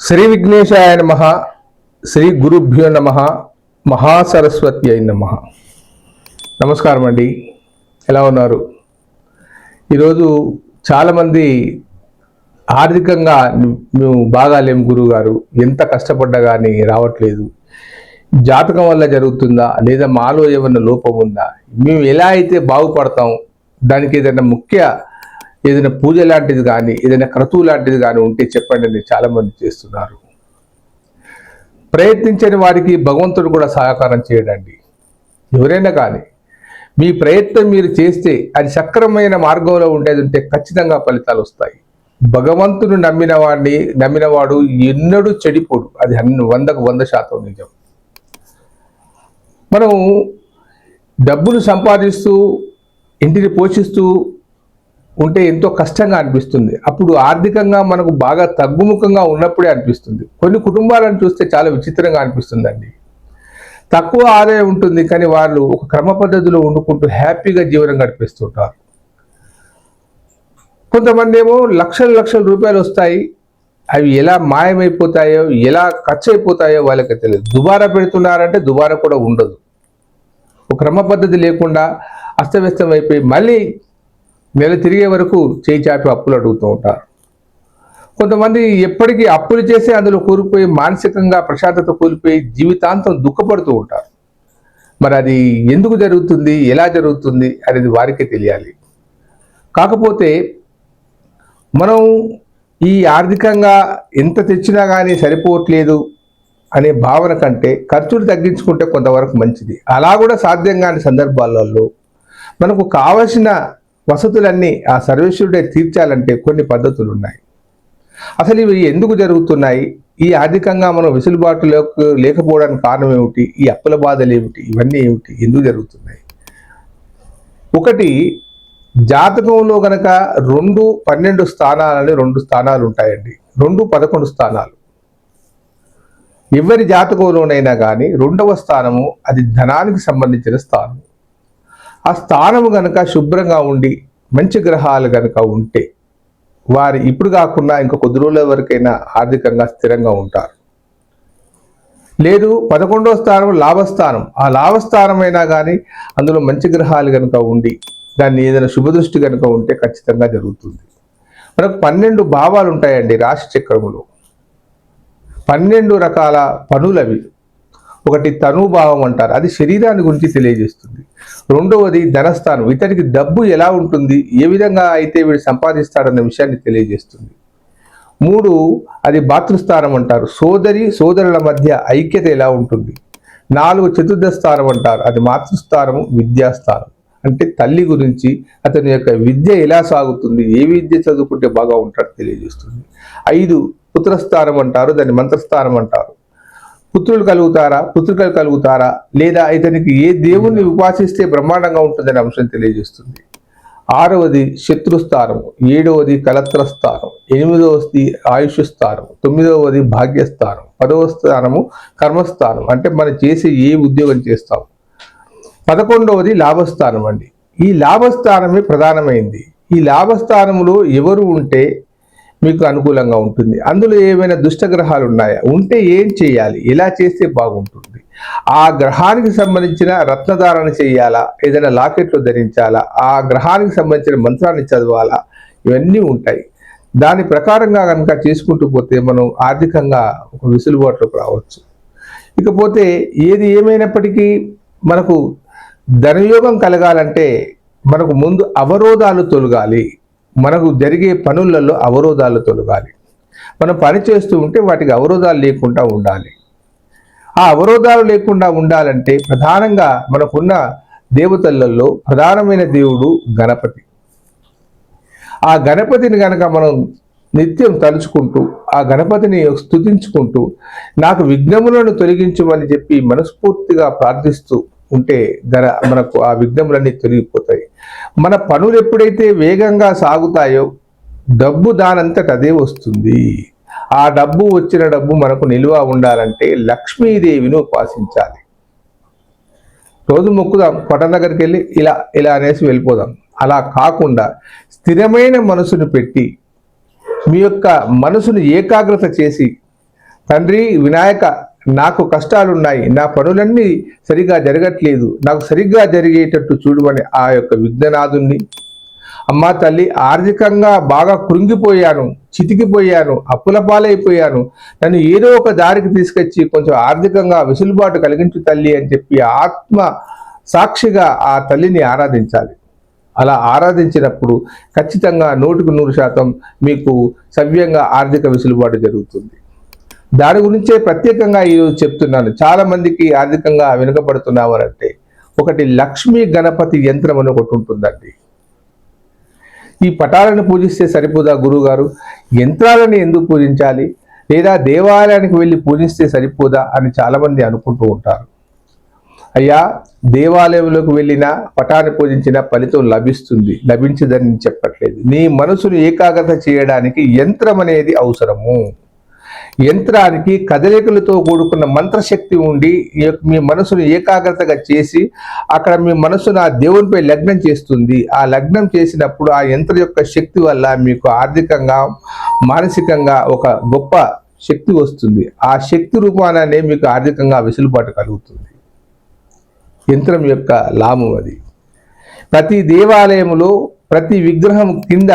శ్రీ విఘ్నేశాయ నమ శ్రీ గురుభ్యో నమ మహాసరస్వతి అయి నమ. నమస్కారం అండి. ఎలా ఉన్నారు? ఈరోజు చాలామంది ఆర్థికంగా మేము బాగాలేము గురువు గారు ఎంత కష్టపడ్డా కానీ రావట్లేదు. జాతకం వల్ల జరుగుతుందా లేదా మాలో ఏమన్నా లోపం ఉందా? మేము ఎలా అయితే బాగుపడతాం దానికి ఏదైనా ముఖ్య ఏదైనా పూజ లాంటిది కానీ ఏదైనా క్రతువు లాంటిది కానీ ఉంటే చెప్పండి అని చాలామంది చేస్తున్నారు. ప్రయత్నించని వారికి భగవంతుడు కూడా సహకారం చేయడండి. ఎవరైనా కానీ మీ ప్రయత్నం మీరు చేస్తే అది సక్రమైన మార్గంలో ఉండేది ఉంటే ఖచ్చితంగా ఫలితాలు వస్తాయి. భగవంతుడు నమ్మిన వాడిని నమ్మినవాడు ఎన్నడూ చెడిపోడు. అది అన్ని వందకు వంద శాతం నిజం. మనం డబ్బులు సంపాదిస్తూ ఇంటిని పోషిస్తూ ఉంటే ఎంతో కష్టంగా అనిపిస్తుంది. అప్పుడు ఆర్థికంగా మనకు బాగా తగ్గుముఖంగా ఉన్నప్పుడే అనిపిస్తుంది. కొన్ని కుటుంబాలను చూస్తే చాలా విచిత్రంగా అనిపిస్తుందండి. తక్కువ ఆదాయం ఉంటుంది కానీ వాళ్ళు ఒక క్రమ పద్ధతిలో వండుకుంటూ హ్యాపీగా జీవనం గడిపిస్తుంటారు. కొంతమంది ఏమో లక్షల లక్షల రూపాయలు వస్తాయి. అవి ఎలా మాయమైపోతాయో ఎలా ఖర్చు అయిపోతాయో వాళ్ళకి తెలియదు. దుబారా పెడుతున్నారంటే దుబారా కూడా ఉండదు. ఒక క్రమ పద్ధతి లేకుండా అస్తవ్యస్తం అయిపోయి మళ్ళీ నెల తిరిగే వరకు చేయి చాపి అప్పులు అడుగుతూ ఉంటారు. కొంతమంది ఎప్పటికీ అప్పులు చేసి అందులో కూలిపోయి మానసికంగా ప్రశాంతత కూలిపోయి జీవితాంతం దుఃఖపడుతూ ఉంటారు. మరి అది ఎందుకు జరుగుతుంది? ఎలా జరుగుతుంది? అనేది వారికే తెలియాలి. కాకపోతే మనం ఈ ఆర్థికంగా ఎంత తెచ్చినా కానీ సరిపోవట్లేదు అనే భావన కంటే ఖర్చులు తగ్గించుకుంటే కొంతవరకు మంచిది. అలా కూడా సాధ్యం కాని సందర్భాలలో మనకు కావలసిన వసతులన్నీ ఆ సర్వేశ్వరుడే తీర్చాలంటే కొన్ని పద్ధతులు ఉన్నాయి అసలు ఇవి ఎందుకు జరుగుతున్నాయి? ఈ ఆర్థికంగా మనం వెసులుబాటులోకి లేకపోవడానికి కారణం ఏమిటి? ఈ అప్పుల బాధలు ఏమిటి? ఇవన్నీ ఏమిటి? ఎందుకు జరుగుతున్నాయి? ఒకటి జాతకంలో గనక రెండు పన్నెండు స్థానాలని రెండు స్థానాలు ఉంటాయండి. రెండు పదకొండు స్థానాలు. ఎవరి జాతకంలోనైనా కానీ రెండవ స్థానము అది ధనానికి సంబంధించిన స్థానం. ఆ స్థానము గనక శుభ్రంగా ఉండి మంచి గ్రహాలు కనుక ఉంటే వారి ఇప్పుడు కాకుండా ఇంకా కొద్ది రోజుల వరకైనా ఆర్థికంగా స్థిరంగా ఉంటారు. లేదు పదకొండవ స్థానం లాభస్థానం. ఆ లాభస్థానం అయినా కానీ అందులో మంచి గ్రహాలు కనుక ఉండి దాన్ని ఏదైనా శుభదృష్టి కనుక ఉంటే ఖచ్చితంగా జరుగుతుంది. మనకు పన్నెండు భావాలు ఉంటాయండి రాశి చక్రములో. పన్నెండు రకాల పనులు అవి ఒకటి తనుభావం అంటారు. అది శరీరాన్ని గురించి తెలియజేస్తుంది. రెండవది ధనస్థానం. ఇతనికి డబ్బు ఎలా ఉంటుంది? ఏ విధంగా అయితే వీడు సంపాదిస్తాడన్న విషయాన్ని తెలియజేస్తుంది. మూడు అది భాతృస్థానం అంటారు. సోదరి సోదరుల మధ్య ఐక్యత ఎలా ఉంటుంది? నాలుగు చతుర్థ స్థానం అంటారు. అది మాతృస్థానము విద్యాస్థానం. అంటే తల్లి గురించి అతని యొక్క విద్య ఎలా సాగుతుంది? ఏ విద్య చదువుకుంటే బాగా ఉంటాడో తెలియజేస్తుంది. ఐదు పుత్రస్థానం అంటారు. దాన్ని మంత్రస్థానం అంటారు. పుత్రులు కలుగుతారా? పుత్రికలు కలుగుతారా? లేదా ఇతనికి ఏ దేవుణ్ణి ఉపాసిస్తే బ్రహ్మాండంగా ఉంటుందనే అంశం తెలియజేస్తుంది. ఆరవది శత్రుస్థానం ఏడవది కలత్ర స్థానం ఎనిమిదవది ఆయుష్ స్థానం తొమ్మిదవది భాగ్యస్థానం పదవ స్థానము కర్మస్థానం అంటే మనం చేసే ఏ ఉద్యోగం చేస్తాం. పదకొండవది లాభస్థానం అండి. ఈ లాభస్థానమే ప్రధానమైంది. ఈ లాభస్థానంలో ఎవరు ఉంటే మీకు అనుకూలంగా ఉంటుంది. అందులో ఏమైనా దుష్టగ్రహాలు ఉన్నాయా? ఉంటే ఏం చేయాలి? ఎలా చేస్తే బాగుంటుంది? ఆ గ్రహానికి సంబంధించిన రత్నధారణ చేయాలా? ఏదైనా లాకెట్లు ధరించాలా? ఆ గ్రహానికి సంబంధించిన మంత్రాన్ని చదవాలా? ఇవన్నీ ఉంటాయి. దాని ప్రకారంగా కనుక చేసుకుంటూ పోతే మనం ఆర్థికంగా ఒక విసులుబాటులోకి రావచ్చు. ఇకపోతే ఏది ఏమైనప్పటికీ మనకు ధనయోగం కలగాలంటే మనకు ముందు అవరోధాలు తొలగాలి. మనకు జరిగే పనులలో అవరోధాలు తొలగాలి. మనం పని చేస్తూ ఉంటే వాటికి అవరోధాలు లేకుండా ఉండాలి. ఆ అవరోధాలు లేకుండా ఉండాలంటే ప్రధానంగా మనకున్న దేవతలలో ప్రధానమైన దేవుడు గణపతి. ఆ గణపతిని గనక మనం నిత్యం తలుచుకుంటూ ఆ గణపతిని స్తుతించుకుంటూ నాకు విఘ్నములను తొలగించమని చెప్పి మనస్ఫూర్తిగా ప్రార్థిస్తూ ఉంటే గన మనకు ఆ విఘ్నములన్నీ తొలగిపోతాయి. మన పనులు ఎప్పుడైతే వేగంగా సాగుతాయో డబ్బు దానంతట అదే వస్తుంది. ఆ డబ్బు వచ్చిన డబ్బు మనకు నిల్వ ఉండాలంటే లక్ష్మీదేవిని ఉపాసించాలి. రోజు మొక్కుదాం పట్టణ దగ్గరికి వెళ్ళి ఇలా ఇలా అనేసి వెళ్ళిపోదాం. అలా కాకుండా స్థిరమైన మనసును పెట్టి మీ యొక్క మనసును ఏకాగ్రత చేసి తండ్రి వినాయక నాకు కష్టాలున్నాయి నా పనులన్నీ సరిగా జరగట్లేదు నాకు సరిగ్గా జరిగేటట్టు చూడమని ఆ యొక్క విఘ్ననాథుణ్ణి. అమ్మా తల్లి ఆర్థికంగా బాగా కృంగిపోయాను చితికిపోయాను అప్పుల పాలైపోయాను. నన్ను ఏదో ఒక దారికి తీసుకొచ్చి కొంచెం ఆర్థికంగా వెసులుబాటు కలిగించు తల్లి అని చెప్పి ఆత్మ సాక్షిగా ఆ తల్లిని ఆరాధించాలి. అలా ఆరాధించినప్పుడు ఖచ్చితంగా నూటికి నూరు శాతం మీకు సవ్యంగా ఆర్థిక వెసులుబాటు జరుగుతుంది. దాని గురించే ప్రత్యేకంగా ఈరోజు చెప్తున్నాను. చాలా మందికి ఆర్థికంగా వెనుకబడుతున్నామనంటే ఒకటి లక్ష్మీ గణపతి యంత్రం అని ఒకటి ఉంటుందండి. ఈ పటాలను పూజిస్తే సరిపోదా గురువుగారు? యంత్రాలను ఎందుకు పూజించాలి? లేదా దేవాలయానికి వెళ్ళి పూజిస్తే సరిపోదా అని చాలామంది అనుకుంటూ ఉంటారు. అయ్యా దేవాలయంలోకి వెళ్ళిన పటాన్ని పూజించిన ఫలితం లభిస్తుంది. లభించదని చెప్పట్లేదు. నీ మనసును ఏకాగ్రత చేయడానికి యంత్రం అనేది అవసరము. యంత్రానికి కదలికలతో కూడుకున్న మంత్రశక్తి ఉండి యొక్క మీ మనసును ఏకాగ్రతగా చేసి అక్కడ మీ మనసును ఆ దేవునిపై లగ్నం చేస్తుంది. ఆ లగ్నం చేసినప్పుడు ఆ యంత్ర యొక్క శక్తి వల్ల మీకు ఆర్థికంగా మానసికంగా ఒక గొప్ప శక్తి వస్తుంది. ఆ శక్తి రూపాననే మీకు ఆర్థికంగా వెసులుబాటు కలుగుతుంది. యంత్రం యొక్క లాభం అది. ప్రతి దేవాలయములో ప్రతి విగ్రహం కింద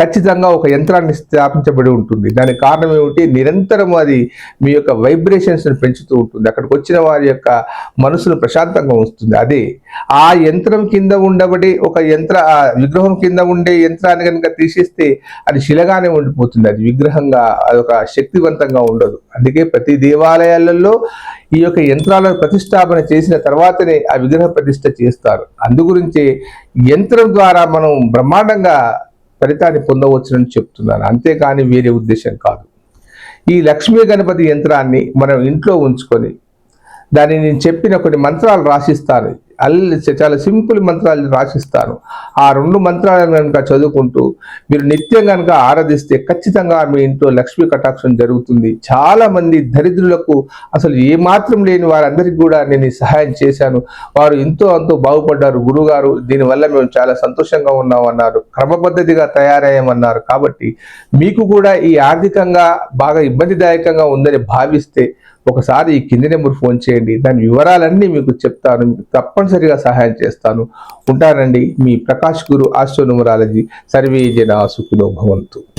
ఖచ్చితంగా ఒక యంత్రాన్ని స్థాపించబడి ఉంటుంది. దానికి కారణం ఏమిటి? నిరంతరం అది మీ యొక్క వైబ్రేషన్స్ని పెంచుతూ ఉంటుంది. అక్కడికి వచ్చిన వారి యొక్క మనసును ప్రశాంతంగా ఉంచుతుంది అదే ఆ యంత్రం కింద ఉండబడి ఒక యంత్ర ఆ విగ్రహం కింద ఉండే యంత్రాన్ని కనుక తీసేస్తే అది శిలగానే ఉండిపోతుంది. అది విగ్రహంగా అదొక శక్తివంతంగా ఉండదు. అందుకే ప్రతి దేవాలయాలలో ఈ యొక్క యంత్రాలను ప్రతిష్టాపన చేసిన తర్వాతనే ఆ విగ్రహ ప్రతిష్ట చేస్తారు. అందుగురించి యంత్రం ద్వారా మనం బ్రహ్మాండంగా ఫలితాన్ని పొందవచ్చునని చెప్తున్నాను. అంతేకాని వేరే ఉద్దేశం కాదు. ఈ లక్ష్మీ గణపతి యంత్రాన్ని మనం ఇంట్లో ఉంచుకొని దాన్ని నేను చెప్పిన కొన్ని మంత్రాలు రాసిస్తాను. అల్లి చాలా సింపుల్ మంత్రాలు రాసిస్తాను. ఆ రెండు మంత్రాలను కనుక చదువుకుంటూ మీరు నిత్యం కనుక ఆరాధిస్తే ఖచ్చితంగా మీ ఇంట్లో లక్ష్మీ కటాక్షం జరుగుతుంది. చాలా మంది దరిద్రులకు అసలు ఏ మాత్రం లేని వారందరికీ కూడా నేను సహాయం చేశాను. వారు ఎంతో అంతో బాగుపడ్డారు. గురుగారు దీనివల్ల మేము చాలా సంతోషంగా ఉన్నాం అన్నారు క్రమపద్ధతిగా తయారయ్యామన్నారు. కాబట్టి మీకు కూడా ఈ ఆర్థికంగా బాగా ఇబ్బందిదాయకంగా ఉందని భావిస్తే ఒకసారి ఈ కింది నెంబర్ ఫోన్ చేయండి. దాని వివరాలన్నీ మీకు చెప్తాను. మీకు తప్పనిసరిగా సహాయం చేస్తాను. ఉంటానండి మీ ప్రకాష్ గురు ఆస్ట్రోనుమరాలజీ సర్వే జన సుఖిలో భవంతు.